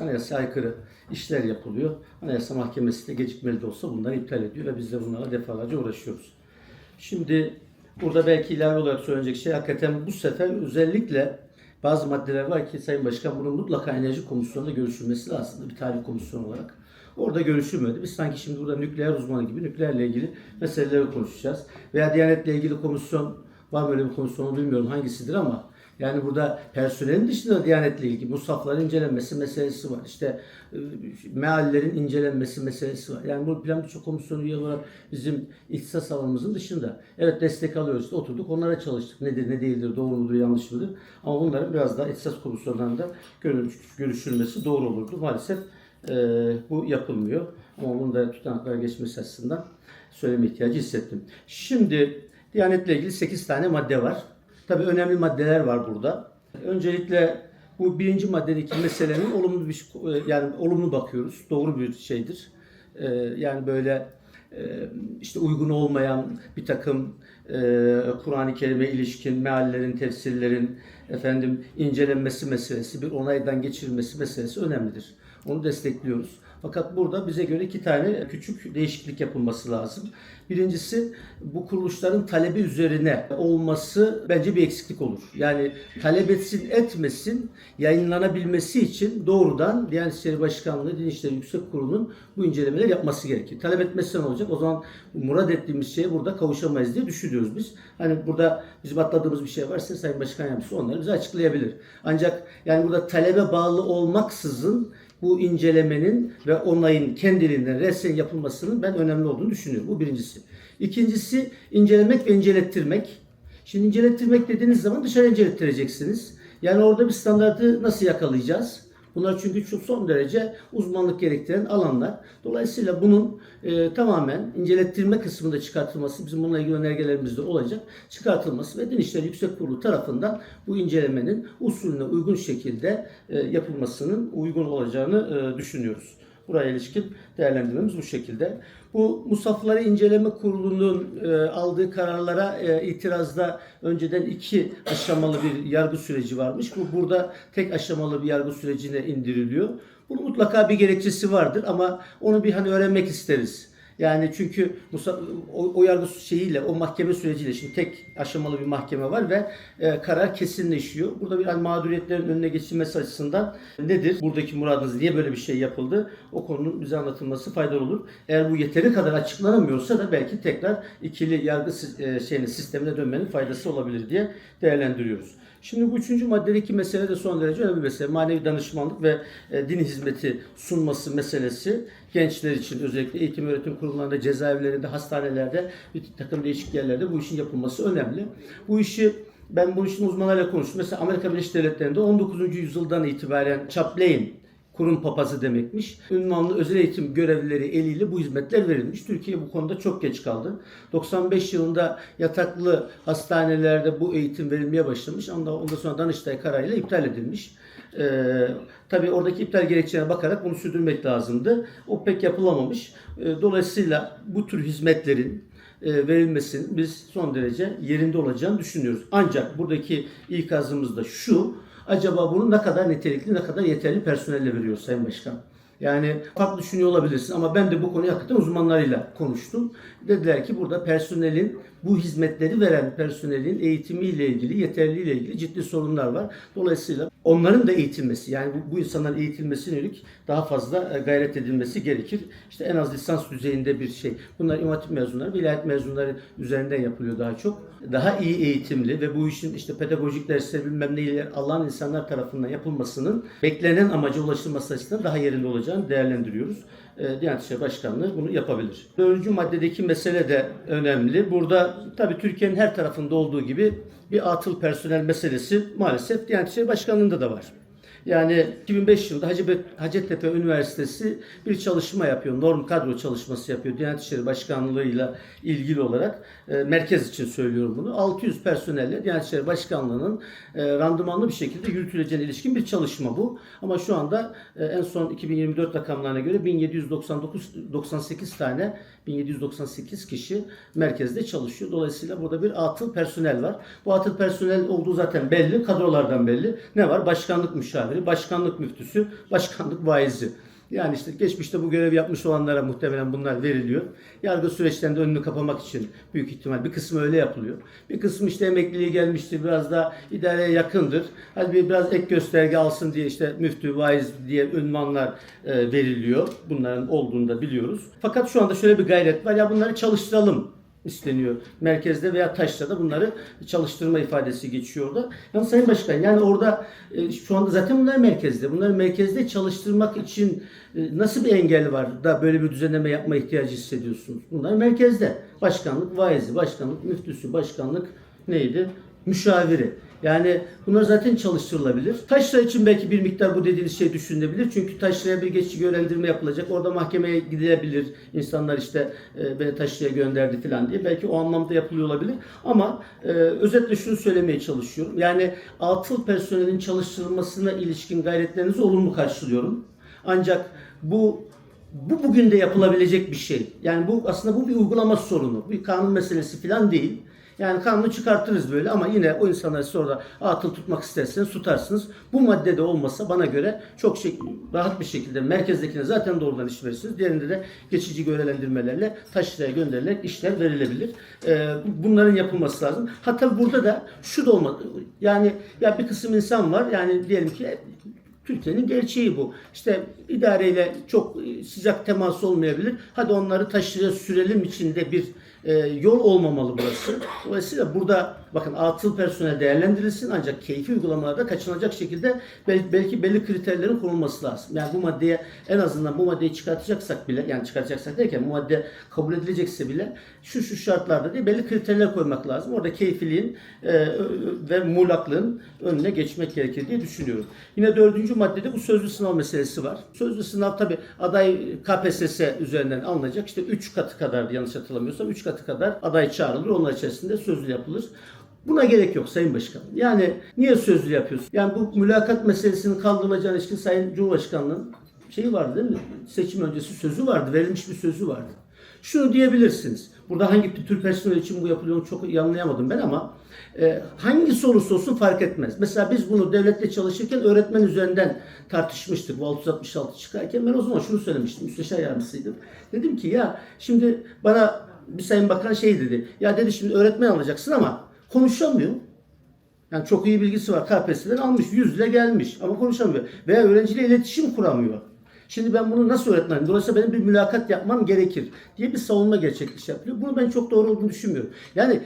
Anayasaya aykırı işler yapılıyor. Anayasa Mahkemesi de gecikmeli de olsa bunları iptal ediyor ve biz de bunlara defalarca uğraşıyoruz. Şimdi burada belki ilave olarak söylenecek şey hakikaten bu sefer özellikle bazı maddeler var ki Sayın Başkan bunun mutlaka enerji komisyonunda görüşülmesi lazım bir tarih komisyonu olarak. Orada görüşülmedi. Biz sanki şimdi burada nükleer uzmanı gibi nükleerle ilgili meseleleri konuşacağız. Veya Diyanet'le ilgili komisyon var mı öyle bir komisyon onu bilmiyorum hangisidir ama yani burada personelin dışında Diyanet'le ilgili musafların incelenmesi meselesi var. İşte e, meallerin incelenmesi meselesi var. Yani bu plan birçok komisyon üye olarak bizim ihtisas alanımızın dışında. Evet destek alıyoruz. İşte oturduk onlara çalıştık. Nedir ne değildir, doğru mudur, yanlış mıdır? Ama bunların biraz daha ihtisas komisyonlarında görüş- görüşülmesi doğru olurdu. Maalesef e, bu yapılmıyor. Ama bunun da tutanaklara geçmesi açısından söyleme ihtiyacı hissettim. Şimdi Diyanet'le ilgili 8 tane madde var. Tabii önemli maddeler var burada. Öncelikle bu birinci maddedeki meselenin olumlu bir yani olumlu bakıyoruz. Doğru bir şeydir. Ee, yani böyle e, işte uygun olmayan bir takım e, Kur'an-ı Kerim'e ilişkin meallerin, tefsirlerin efendim incelenmesi meselesi, bir onaydan geçirilmesi meselesi önemlidir. Onu destekliyoruz. Fakat burada bize göre iki tane küçük değişiklik yapılması lazım. Birincisi bu kuruluşların talebi üzerine olması bence bir eksiklik olur. Yani talep etsin etmesin yayınlanabilmesi için doğrudan Diyanet İşleri Başkanlığı, Din İşleri Yüksek Kurulu'nun bu incelemeleri yapması gerekir. Talep etmezse ne olacak? O zaman murad ettiğimiz şeye burada kavuşamayız diye düşünüyoruz biz. Hani burada bizim atladığımız bir şey varsa Sayın Başkan Yardımcısı onları bize açıklayabilir. Ancak yani burada talebe bağlı olmaksızın bu incelemenin ve onayın kendiliğinden resen yapılmasının ben önemli olduğunu düşünüyorum. Bu birincisi. İkincisi incelemek ve incelettirmek. Şimdi incelettirmek dediğiniz zaman dışarı incelettireceksiniz. Yani orada bir standartı nasıl yakalayacağız? Bunlar çünkü çok son derece uzmanlık gerektiren alanlar. Dolayısıyla bunun e, tamamen incelettirme kısmında çıkartılması, bizim bununla ilgili önergelerimiz de olacak, çıkartılması ve Din İşleri Yüksek Kurulu tarafından bu incelemenin usulüne uygun şekilde e, yapılmasının uygun olacağını e, düşünüyoruz. Buraya ilişkin değerlendirmemiz bu şekilde. Bu Musafları İnceleme Kurulu'nun e, aldığı kararlara e, itirazda önceden iki aşamalı bir yargı süreci varmış. Bu burada tek aşamalı bir yargı sürecine indiriliyor. Bunun mutlaka bir gerekçesi vardır ama onu bir hani öğrenmek isteriz. Yani çünkü o, o yargı şeyiyle, o mahkeme süreciyle şimdi tek aşamalı bir mahkeme var ve e, karar kesinleşiyor. Burada bir hani mağduriyetlerin önüne geçilmesi açısından nedir? Buradaki muradınız niye böyle bir şey yapıldı? O konunun bize anlatılması faydalı olur. Eğer bu yeteri kadar açıklanamıyorsa da belki tekrar ikili yargı e, şeyine, sistemine dönmenin faydası olabilir diye değerlendiriyoruz. Şimdi bu üçüncü maddedeki mesele de son derece önemli mesele. Manevi danışmanlık ve e, din hizmeti sunması meselesi gençler için özellikle eğitim öğretim kurumlarında, cezaevlerinde, hastanelerde, bir takım değişik yerlerde bu işin yapılması önemli. Bu işi ben bu işin uzmanlarıyla konuştum. Mesela Amerika Birleşik Devletleri'nde 19. yüzyıldan itibaren Chaplain kurum papazı demekmiş. Ünvanlı özel eğitim görevlileri eliyle bu hizmetler verilmiş. Türkiye bu konuda çok geç kaldı. 95 yılında yataklı hastanelerde bu eğitim verilmeye başlamış ama ondan sonra Danıştay kararıyla iptal edilmiş. Ee, tabii oradaki iptal gerekçelerine bakarak bunu sürdürmek lazımdı. O pek yapılamamış. Ee, dolayısıyla bu tür hizmetlerin e, verilmesinin biz son derece yerinde olacağını düşünüyoruz. Ancak buradaki ikazımız da şu, acaba bunu ne kadar nitelikli, ne kadar yeterli personelle veriyor Sayın Başkan? Yani farklı düşünüyor olabilirsin ama ben de bu konuyu hakikaten uzmanlarıyla konuştum. Dediler ki burada personelin, bu hizmetleri veren personelin eğitimiyle ilgili, yeterliliğiyle ilgili ciddi sorunlar var. Dolayısıyla onların da eğitilmesi, yani bu, bu insanların eğitilmesine yönelik daha fazla e, gayret edilmesi gerekir. İşte en az lisans düzeyinde bir şey. Bunlar imam mezunları, vilayet mezunları üzerinden yapılıyor daha çok. Daha iyi eğitimli ve bu işin işte pedagojik dersleri bilmem neyle alan insanlar tarafından yapılmasının beklenen amaca ulaşılması açısından daha yerinde olacağını değerlendiriyoruz. E, Diyanet İşleri Başkanlığı bunu yapabilir. Dördüncü maddedeki mesele de önemli. Burada tabii Türkiye'nin her tarafında olduğu gibi bir atıl personel meselesi maalesef Diyanet İşleri Başkanlığı'nda da var. Yani 2005 yılında Hacettepe Üniversitesi bir çalışma yapıyor. Norm kadro çalışması yapıyor. Diyanet İşleri Başkanlığı'yla ilgili olarak e, merkez için söylüyorum bunu. 600 personelle Diyanet İşleri Başkanlığı'nın e, randımanlı bir şekilde yürütüleceğine ilişkin bir çalışma bu. Ama şu anda e, en son 2024 rakamlarına göre 1799 98 tane 1798 kişi merkezde çalışıyor. Dolayısıyla burada bir atıl personel var. Bu atıl personel olduğu zaten belli. Kadrolardan belli. Ne var? Başkanlık müşaviri, müşaviri, başkanlık müftüsü, başkanlık vaizi. Yani işte geçmişte bu görev yapmış olanlara muhtemelen bunlar veriliyor. Yargı süreçlerinde önünü kapamak için büyük ihtimal bir kısmı öyle yapılıyor. Bir kısmı işte emekliliğe gelmiştir, biraz da idareye yakındır. Hadi bir biraz ek gösterge alsın diye işte müftü, vaiz diye ünvanlar e, veriliyor. Bunların olduğunu da biliyoruz. Fakat şu anda şöyle bir gayret var. Ya bunları çalıştıralım isteniyor. Merkezde veya taşrada bunları çalıştırma ifadesi geçiyor orada. Yani Sayın Başkan yani orada e, şu anda zaten bunlar merkezde. Bunları merkezde çalıştırmak için e, nasıl bir engel var da böyle bir düzenleme yapma ihtiyacı hissediyorsunuz? Bunlar merkezde. Başkanlık vaizi, başkanlık müftüsü, başkanlık neydi? Müşaviri. Yani bunlar zaten çalıştırılabilir. Taşra için belki bir miktar bu dediğiniz şey düşünülebilir. Çünkü taşraya bir geçici görevlendirme yapılacak. Orada mahkemeye gidilebilir. İnsanlar işte e, beni taşraya gönderdi falan diye. Belki o anlamda yapılıyor olabilir. Ama e, özetle şunu söylemeye çalışıyorum. Yani atıl personelin çalıştırılmasına ilişkin gayretlerinizi olumlu karşılıyorum. Ancak bu bu bugün de yapılabilecek bir şey. Yani bu aslında bu bir uygulama sorunu. Bir kanun meselesi falan değil. Yani kanunu çıkartırız böyle ama yine o insanları siz orada atıl tutmak isterseniz tutarsınız. Bu maddede olmasa bana göre çok şey, rahat bir şekilde merkezdekine zaten doğrudan iş verirsiniz. Diğerinde de geçici görevlendirmelerle taşraya gönderilerek işler verilebilir. Ee, bunların yapılması lazım. Hatta burada da şu da olmadı. Yani ya bir kısım insan var yani diyelim ki Türkiye'nin gerçeği bu. İşte idareyle çok e, sıcak temas olmayabilir. Hadi onları taşıya sürelim içinde bir e, yol olmamalı burası. Dolayısıyla burada bakın atıl personel değerlendirilsin ancak keyfi uygulamalarda kaçınacak şekilde belki, belki belli kriterlerin konulması lazım. Yani bu maddeye en azından bu maddeyi çıkartacaksak bile yani çıkartacaksak derken bu madde kabul edilecekse bile şu şu şartlarda diye belli kriterler koymak lazım. Orada keyfiliğin e, ve muğlaklığın önüne geçmek gerekir diye düşünüyorum. Yine dördüncü maddede bu sözlü sınav meselesi var. Sözlü sınav tabi aday KPSS üzerinden alınacak. İşte 3 katı kadar yanlış hatırlamıyorsam 3 katı kadar aday çağrılır. Onlar içerisinde sözlü yapılır. Buna gerek yok Sayın Başkanım. Yani niye sözlü yapıyorsun? Yani bu mülakat meselesinin kaldırılacağına ilişkin Sayın Cumhurbaşkanı'nın şeyi vardı değil mi? Seçim öncesi sözü vardı. Verilmiş bir sözü vardı. Şunu diyebilirsiniz. Burada hangi tür personel için bu yapılıyor çok anlayamadım ben ama e, hangisi olursa olsun fark etmez. Mesela biz bunu devlette çalışırken öğretmen üzerinden tartışmıştık. Bu 666 çıkarken ben o zaman şunu söylemiştim. Müsteşar yardımcısıydım. Dedim ki ya şimdi bana bir sayın bakan şey dedi. Ya dedi şimdi öğretmen alacaksın ama konuşamıyor. Yani çok iyi bilgisi var. KPSS'den almış. Yüzle gelmiş. Ama konuşamıyor. Veya öğrenciyle iletişim kuramıyor. Şimdi ben bunu nasıl öğretmenim? Dolayısıyla benim bir mülakat yapmam gerekir diye bir savunma gerçekleşiyor. yapıyor. Bunu ben çok doğru olduğunu düşünmüyorum. Yani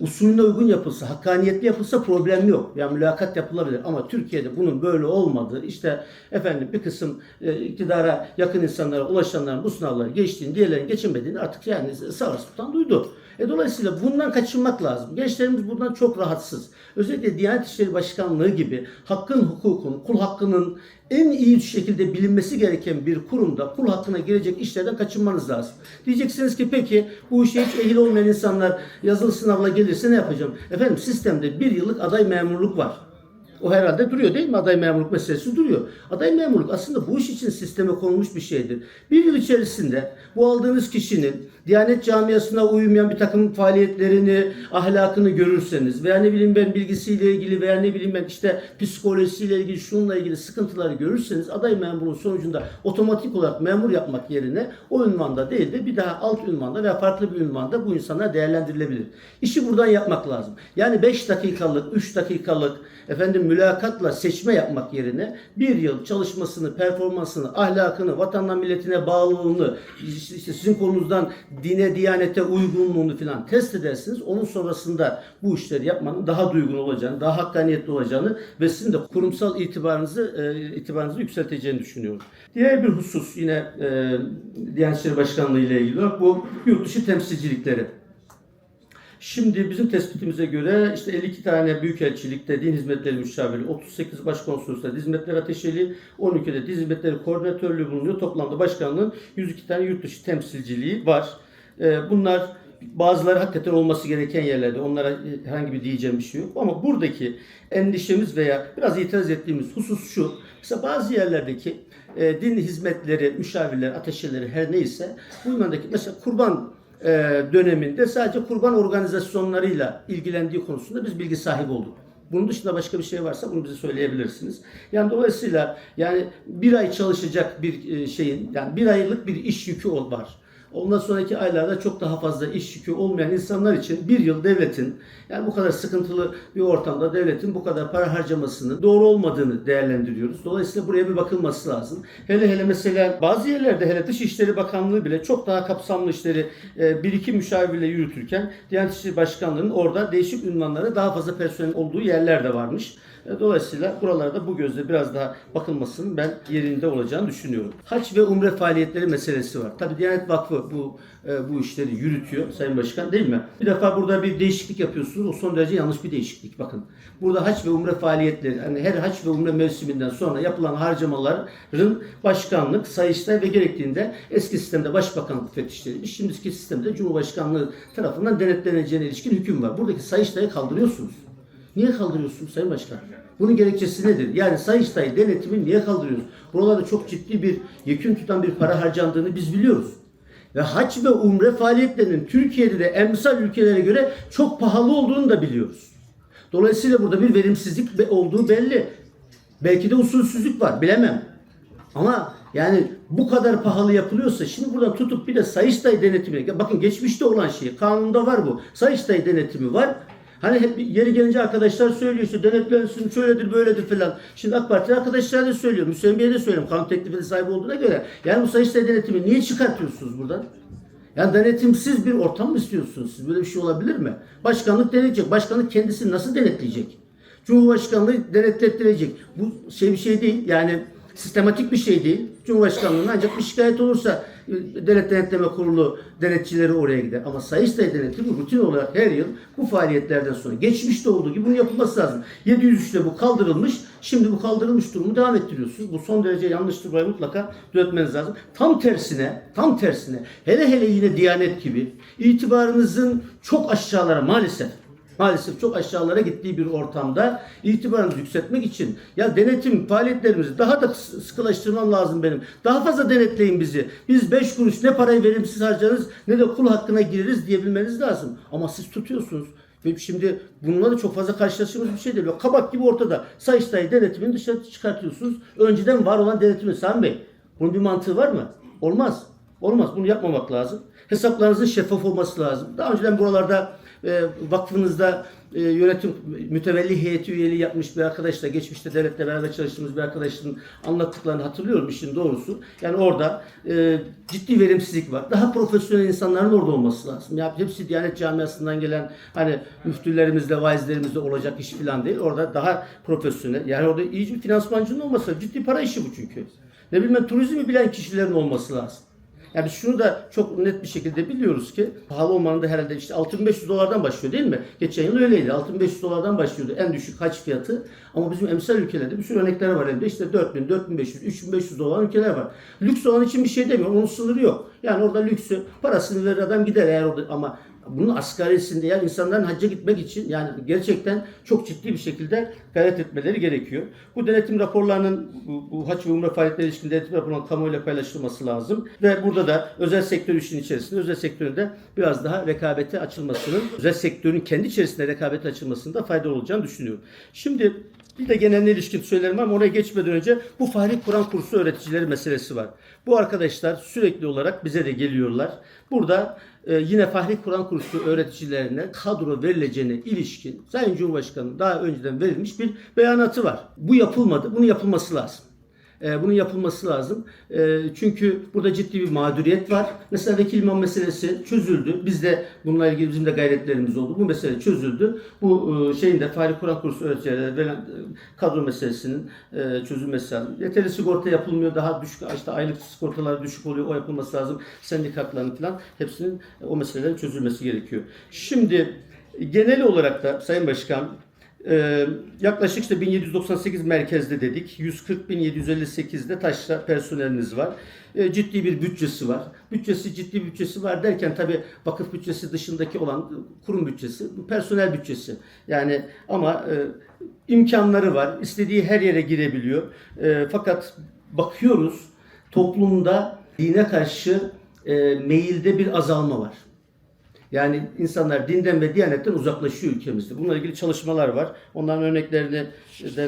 usulüne uygun yapılsa, hakkaniyetli yapılsa problem yok. Yani mülakat yapılabilir ama Türkiye'de bunun böyle olmadığı, işte efendim bir kısım e, iktidara yakın insanlara ulaşanların bu sınavları geçtiğini, diğerlerinin geçemediğini artık yani sağır tutan duydu. E dolayısıyla bundan kaçınmak lazım. Gençlerimiz bundan çok rahatsız. Özellikle Diyanet İşleri Başkanlığı gibi hakkın, hukukun, kul hakkının en iyi şekilde bilinmesi gereken bir kurumda kul hakkına girecek işlerden kaçınmanız lazım. Diyeceksiniz ki peki bu işe hiç ehil olmayan insanlar yazılı sınavla gelirse ne yapacağım? Efendim sistemde bir yıllık aday memurluk var. O herhalde duruyor değil mi? Aday memurluk meselesi duruyor. Aday memurluk aslında bu iş için sisteme konulmuş bir şeydir. Bir yıl içerisinde bu aldığınız kişinin Diyanet camiasına uymayan bir takım faaliyetlerini, ahlakını görürseniz veya ne bileyim ben bilgisiyle ilgili veya ne bileyim ben işte psikolojisiyle ilgili şununla ilgili sıkıntıları görürseniz aday memurun sonucunda otomatik olarak memur yapmak yerine o ünvanda değil de bir daha alt ünvanda veya farklı bir ünvanda bu insanlar değerlendirilebilir. İşi buradan yapmak lazım. Yani 5 dakikalık, 3 dakikalık efendim mülakatla seçme yapmak yerine bir yıl çalışmasını, performansını, ahlakını, vatandan milletine bağlılığını, işte sizin konunuzdan dine, diyanete uygunluğunu falan test edersiniz. Onun sonrasında bu işleri yapmanın daha duygun olacağını, daha hakkaniyetli olacağını ve sizin de kurumsal itibarınızı e, itibarınızı yükselteceğini düşünüyorum. Diğer bir husus yine e, Diyanet İşleri Başkanlığı ile ilgili bu yurt dışı temsilcilikleri. Şimdi bizim tespitimize göre işte 52 tane büyükelçilikte din hizmetleri müşaviri, 38 başkonsolosluğunda din hizmetleri ateşeli, 12'de din hizmetleri koordinatörlüğü bulunuyor. Toplamda başkanlığın 102 tane yurt dışı temsilciliği var. Ee, Bunlar bazıları hakikaten olması gereken yerlerde. Onlara herhangi bir diyeceğim bir şey yok. Ama buradaki endişemiz veya biraz itiraz ettiğimiz husus şu. Mesela bazı yerlerdeki e, din hizmetleri, müşavirler, ateşeleri her neyse bu ünvandaki mesela kurban e, döneminde sadece kurban organizasyonlarıyla ilgilendiği konusunda biz bilgi sahibi olduk. Bunun dışında başka bir şey varsa bunu bize söyleyebilirsiniz. Yani dolayısıyla yani bir ay çalışacak bir e, şeyin yani bir aylık bir iş yükü ol- var. Ondan sonraki aylarda çok daha fazla iş yükü olmayan insanlar için bir yıl devletin yani bu kadar sıkıntılı bir ortamda devletin bu kadar para harcamasının doğru olmadığını değerlendiriyoruz. Dolayısıyla buraya bir bakılması lazım. Hele hele mesela bazı yerlerde hele Dışişleri Bakanlığı bile çok daha kapsamlı işleri e, bir iki müşavirle yürütürken Diyanet İşleri Başkanlığı'nın orada değişik ünvanlara daha fazla personel olduğu yerler de varmış. E, Dolayısıyla buralarda bu gözle biraz daha bakılmasının ben yerinde olacağını düşünüyorum. Haç ve umre faaliyetleri meselesi var. Tabi Diyanet Vakfı bu e, bu işleri yürütüyor Sayın Başkan değil mi? Bir defa burada bir değişiklik yapıyorsunuz. O son derece yanlış bir değişiklik. Bakın burada haç ve umre faaliyetleri yani her haç ve umre mevsiminden sonra yapılan harcamaların başkanlık, sayıştay ve gerektiğinde eski sistemde başbakanlık müfettişleriymiş. Şimdiki sistemde Cumhurbaşkanlığı tarafından denetleneceğine ilişkin hüküm var. Buradaki sayıştayı kaldırıyorsunuz. Niye kaldırıyorsun Sayın Başkan? Bunun gerekçesi nedir? Yani Sayıştay denetimi niye kaldırıyoruz? Buralarda çok ciddi bir yekün tutan bir para harcandığını biz biliyoruz. Ve hac ve umre faaliyetlerinin Türkiye'de de emsal ülkelere göre çok pahalı olduğunu da biliyoruz. Dolayısıyla burada bir verimsizlik olduğu belli. Belki de usulsüzlük var bilemem. Ama yani bu kadar pahalı yapılıyorsa şimdi buradan tutup bir de Sayıştay denetimi bakın geçmişte olan şey kanunda var bu. Sayıştay denetimi var. Hani hep yeri gelince arkadaşlar söylüyor işte denetlensin şöyledir böyledir falan. Şimdi AK Parti arkadaşlar da söylüyor. Müslüman Bey'e de söylüyorum. Kanun teklifinin sahibi olduğuna göre. Yani bu Sayıştay denetimi niye çıkartıyorsunuz buradan? Yani denetimsiz bir ortam mı istiyorsunuz siz? Böyle bir şey olabilir mi? Başkanlık denetleyecek. Başkanlık kendisini nasıl denetleyecek? Cumhurbaşkanlığı denetlettirecek. Bu şey bir şey değil. Yani sistematik bir şey değil. Cumhurbaşkanlığına ancak bir şikayet olursa Devlet Denetleme Kurulu denetçileri oraya gider. Ama Sayıştay denetimi rutin olarak her yıl bu faaliyetlerden sonra geçmişte olduğu gibi bunun yapılması lazım. 703'te bu kaldırılmış. Şimdi bu kaldırılmış durumu devam ettiriyorsunuz. Bu son derece yanlıştır. Burayı mutlaka düzeltmeniz lazım. Tam tersine, tam tersine hele hele yine Diyanet gibi itibarınızın çok aşağılara maalesef maalesef çok aşağılara gittiği bir ortamda itibarınızı yükseltmek için ya denetim faaliyetlerimizi daha da sık- sıkılaştırmam lazım benim. Daha fazla denetleyin bizi. Biz 5 kuruş ne parayı verimsiz harcarız ne de kul hakkına gireriz diyebilmeniz lazım. Ama siz tutuyorsunuz. Ve şimdi bununla da çok fazla karşılaştığımız bir şey değil. Böyle Kabak gibi ortada. Sayıştay denetimini dışarı çıkartıyorsunuz. Önceden var olan denetimi Sami Bey. Bunun bir mantığı var mı? Olmaz. Olmaz. Bunu yapmamak lazım. Hesaplarınızın şeffaf olması lazım. Daha önceden buralarda vakfınızda e, yönetim mütevelli heyeti üyeliği yapmış bir arkadaşla geçmişte devletle beraber çalıştığımız bir arkadaşın anlattıklarını hatırlıyorum işin doğrusu. Yani orada e, ciddi verimsizlik var. Daha profesyonel insanların orada olması lazım. Ya hepsi Diyanet Camiası'ndan gelen hani müftülerimizle, vaizlerimizle olacak iş falan değil. Orada daha profesyonel. Yani orada iyice bir finansmancının olması lazım. Ciddi para işi bu çünkü. Ne bileyim ben turizmi bilen kişilerin olması lazım. Yani şunu da çok net bir şekilde biliyoruz ki pahalı olmanın da herhalde işte 6500 dolardan başlıyor değil mi? Geçen yıl öyleydi. 6500 dolardan başlıyordu en düşük haç fiyatı. Ama bizim emsal ülkelerde bir sürü örnekler var elimde. İşte 4000, 4500, 3500 dolar ülkeler var. Lüks olan için bir şey demiyorum. Onun sınırı yok. Yani orada lüksü parasını verir adam gider eğer orada ama bunun asgarisinde yani insanların hacca gitmek için yani gerçekten çok ciddi bir şekilde gayret etmeleri gerekiyor. Bu denetim raporlarının bu, bu hac ve umre faaliyetleri ilişkin denetim raporunun kamuoyuyla paylaşılması lazım. Ve burada da özel sektör işin içerisinde özel sektöründe biraz daha rekabete açılmasının, özel sektörün kendi içerisinde rekabete açılmasında fayda olacağını düşünüyorum. Şimdi bir de genel ilişkin söylerim ama oraya geçmeden önce bu Fahri Kur'an kursu öğreticileri meselesi var. Bu arkadaşlar sürekli olarak bize de geliyorlar. Burada e, yine Fahri Kur'an kursu öğreticilerine kadro verileceğine ilişkin Sayın Cumhurbaşkanı daha önceden verilmiş bir beyanatı var. Bu yapılmadı. Bunun yapılması lazım. E, bunun yapılması lazım. E, çünkü burada ciddi bir mağduriyet var. Mesela vekil imam meselesi çözüldü. Biz de bununla ilgili bizim de gayretlerimiz oldu. Bu mesele çözüldü. Bu e, şeyin de Fahri Kur'an kursu öğreticilerine verilen e, kadro meselesinin e, çözülmesi lazım. Yeterli sigorta yapılmıyor. Daha düşük işte aylık sigortalar düşük oluyor. O yapılması lazım. Sendik haklarının falan hepsinin o meselelerin çözülmesi gerekiyor. Şimdi genel olarak da Sayın Başkan ee, yaklaşık işte 1798 merkezde dedik. 140.758'de taşra personeliniz var. Ee, ciddi bir bütçesi var. Bütçesi ciddi bir bütçesi var derken tabi vakıf bütçesi dışındaki olan kurum bütçesi, personel bütçesi. Yani ama e, imkanları var. İstediği her yere girebiliyor. E, fakat bakıyoruz toplumda dine karşı e, meyilde bir azalma var. Yani insanlar dinden ve diyanetten uzaklaşıyor ülkemizde. Bununla ilgili çalışmalar var. Onların örneklerinden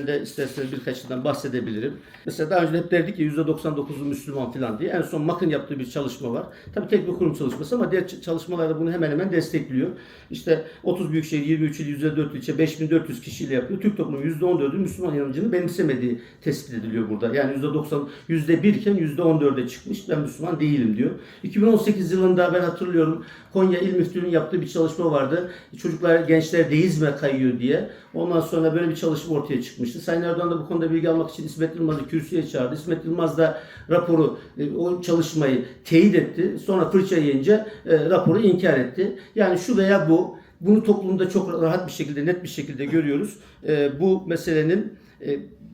de isterseniz birkaçından bahsedebilirim. Mesela daha önce hep derdik ki %99'u Müslüman falan diye. En son MAK'ın yaptığı bir çalışma var. Tabii tek bir kurum çalışması ama diğer ç- çalışmalar da bunu hemen hemen destekliyor. İşte 30 büyükşehir, 23 il, %4 ilçe, 5400 kişiyle yapıyor. Türk toplumunun %14'ü Müslüman inancını benimsemediği tespit ediliyor burada. Yani %90, %1 iken %14'e çıkmış. Ben Müslüman değilim diyor. 2018 yılında ben hatırlıyorum Konya İl Müftülüğü'nün yaptığı bir çalışma vardı. Çocuklar, gençler deizme kayıyor diye. Ondan sonra böyle bir çalışma ortaya çıkmıştı. Sayın Erdoğan da bu konuda bilgi almak için İsmet Yılmaz'ı kürsüye çağırdı. İsmet Yılmaz da raporu, e, o çalışmayı teyit etti. Sonra fırça yiyince e, raporu inkar etti. Yani şu veya bu, bunu toplumda çok rahat bir şekilde, net bir şekilde görüyoruz. E, bu meselenin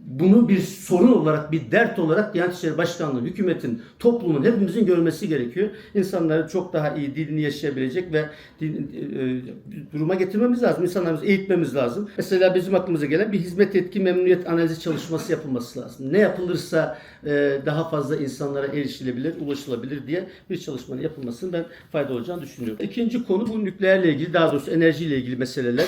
bunu bir sorun olarak, bir dert olarak Diyanet İşleri Başkanlığı, hükümetin, toplumun, hepimizin görmesi gerekiyor. İnsanları çok daha iyi dilini yaşayabilecek ve din, e, duruma getirmemiz lazım. İnsanlarımızı eğitmemiz lazım. Mesela bizim aklımıza gelen bir hizmet etki memnuniyet analizi çalışması yapılması lazım. Ne yapılırsa e, daha fazla insanlara erişilebilir, ulaşılabilir diye bir çalışmanın yapılmasının ben fayda olacağını düşünüyorum. İkinci konu bu nükleerle ilgili, daha doğrusu enerjiyle ilgili meseleler.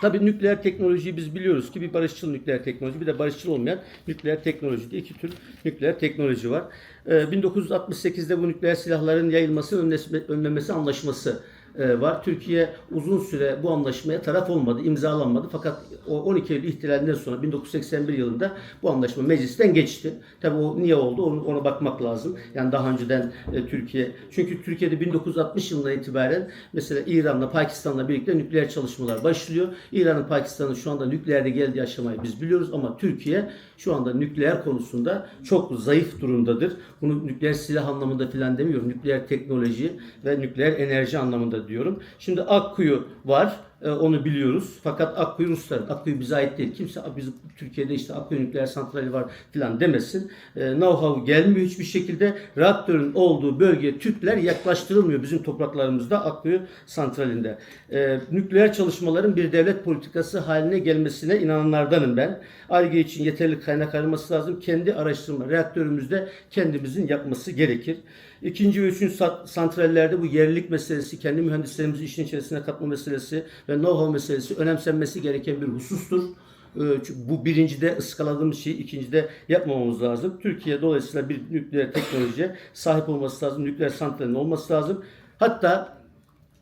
Tabii nükleer teknolojiyi biz biliyoruz ki bir barışçıl nükleer teknoloji bir de barışçıl olmayan nükleer teknoloji diye iki tür nükleer teknoloji var. Ee, 1968'de bu nükleer silahların yayılmasını önlesme- önlemesi anlaşması var. Türkiye uzun süre bu anlaşmaya taraf olmadı, imzalanmadı. Fakat o 12 Eylül ihtilalinden sonra 1981 yılında bu anlaşma meclisten geçti. Tabii o niye oldu onu, ona bakmak lazım. Yani daha önceden e, Türkiye çünkü Türkiye'de 1960 yılından itibaren mesela İran'la Pakistan'la birlikte nükleer çalışmalar başlıyor. İran'ın Pakistan'ın şu anda nükleerde geldiği aşamayı biz biliyoruz ama Türkiye şu anda nükleer konusunda çok zayıf durumdadır. Bunu nükleer silah anlamında filan demiyorum. Nükleer teknoloji ve nükleer enerji anlamında diyorum. Şimdi Akkuyu var. e, Onu biliyoruz. Fakat Akkuyu Rusların. Akkuyu bize ait değil. Kimse bizim Türkiye'de işte Akkuyu nükleer santrali var filan demesin. E, Know-how gelmiyor hiçbir şekilde. Reaktörün olduğu bölgeye Türkler yaklaştırılmıyor bizim topraklarımızda Akkuyu santralinde. E, nükleer çalışmaların bir devlet politikası haline gelmesine inananlardanım ben. ARGE için yeterli kaynak ayrılması lazım. Kendi araştırma reaktörümüzde kendimizin yapması gerekir. İkinci ve üçüncü sa- santrallerde bu yerlilik meselesi, kendi mühendislerimizi işin içerisine katma meselesi ve know-how meselesi önemsenmesi gereken bir husustur. Ee, çünkü Bu birincide ıskaladığımız şeyi ikincide yapmamamız lazım. Türkiye dolayısıyla bir nükleer teknolojiye sahip olması lazım. Nükleer santralin olması lazım. Hatta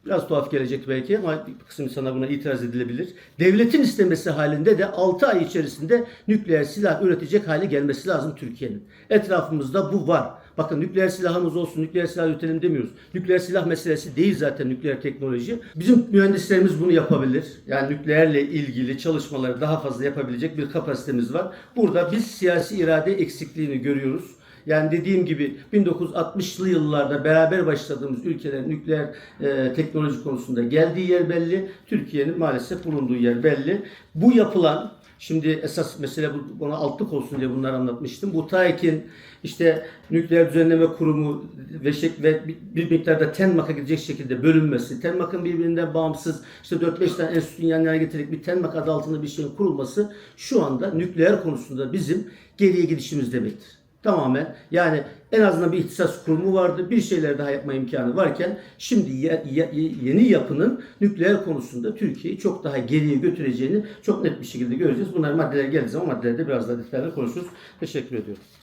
Biraz tuhaf gelecek belki ama bir kısım insana buna itiraz edilebilir. Devletin istemesi halinde de 6 ay içerisinde nükleer silah üretecek hale gelmesi lazım Türkiye'nin. Etrafımızda bu var. Bakın nükleer silahımız olsun, nükleer silah üretelim demiyoruz. Nükleer silah meselesi değil zaten nükleer teknoloji. Bizim mühendislerimiz bunu yapabilir. Yani nükleerle ilgili çalışmaları daha fazla yapabilecek bir kapasitemiz var. Burada biz siyasi irade eksikliğini görüyoruz. Yani dediğim gibi 1960'lı yıllarda beraber başladığımız ülkelerin nükleer e, teknoloji konusunda geldiği yer belli. Türkiye'nin maalesef bulunduğu yer belli. Bu yapılan Şimdi esas mesele bu, ona altlık olsun diye bunları anlatmıştım. Bu TAEK'in işte nükleer düzenleme kurumu ve, şek- ve bir, miktarda TENMAK'a gidecek şekilde bölünmesi, TENMAK'ın birbirinden bağımsız işte 4-5 tane enstitünün yan yana getirerek bir TENMAK adı altında bir şeyin kurulması şu anda nükleer konusunda bizim geriye gidişimiz demektir. Tamamen yani en azından bir ihtisas kurumu vardı. Bir şeyler daha yapma imkanı varken şimdi ye- ye- yeni yapının nükleer konusunda Türkiye'yi çok daha geriye götüreceğini çok net bir şekilde göreceğiz. Bunlar maddeler geldiği zaman maddelerde biraz daha detaylı konuşuruz. Teşekkür ediyorum.